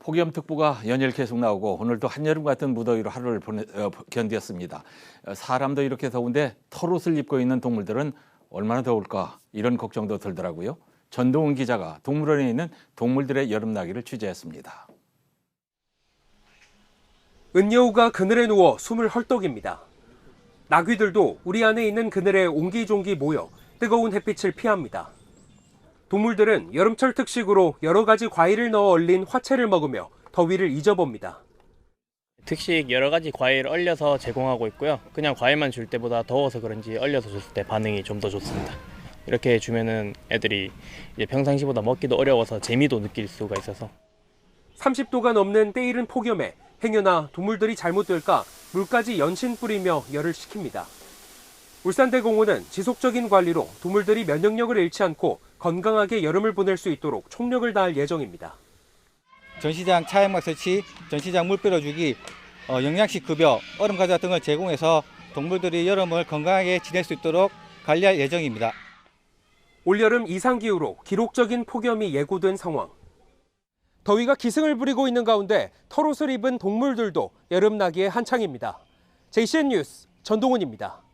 폭염특보가 연일 계속 나오고 오늘도 한여름 같은 무더위로 하루를 보내, 어, 견뎠습니다. 어, 사람도 이렇게 더운데 털옷을 입고 있는 동물들은 얼마나 더울까 이런 걱정도 들더라고요. 전동훈 기자가 동물원에 있는 동물들의 여름나기를 취재했습니다. 은여우가 그늘에 누워 숨을 헐떡입니다. 나귀들도 우리 안에 있는 그늘에 옹기종기 모여 뜨거운 햇빛을 피합니다. 동물들은 여름철 특식으로 여러 가지 과일을 넣어 얼린 화채를 먹으며 더위를 잊어봅니다. 특식 여러 가지 과일 얼려서 제공하고 있고요. 그냥 과일만 줄 때보다 더워서 그런지 얼려서 줬을 때 반응이 좀 더 좋습니다. 이렇게 주면은 애들이 평상시보다 먹기도 어려워서 재미도 느낄 수가 있어서 30도가 넘는 때이른 폭염에 행여나 동물들이 잘못될까 물까지 연신 뿌리며 열을 식힙니다. 울산대공원은 지속적인 관리로 동물들이 면역력을 잃지 않고 건강하게 여름을 보낼 수 있도록 총력을 다할 예정입니다. 전시장 차양막 설치, 전시장 물 빼어주기, 어, 영양식 급여, 얼음 과자 등을 제공해서 동물들이 여름을 건강하게 지낼 수 있도록 관리할 예정입니다. 올여름 이상기후로 기록적인 폭염이 예고된 상황. 더위가 기승을 부리고 있는 가운데 털옷을 입은 동물들도 여름 나기에 한창입니다. JCN 뉴스 전동훈입니다.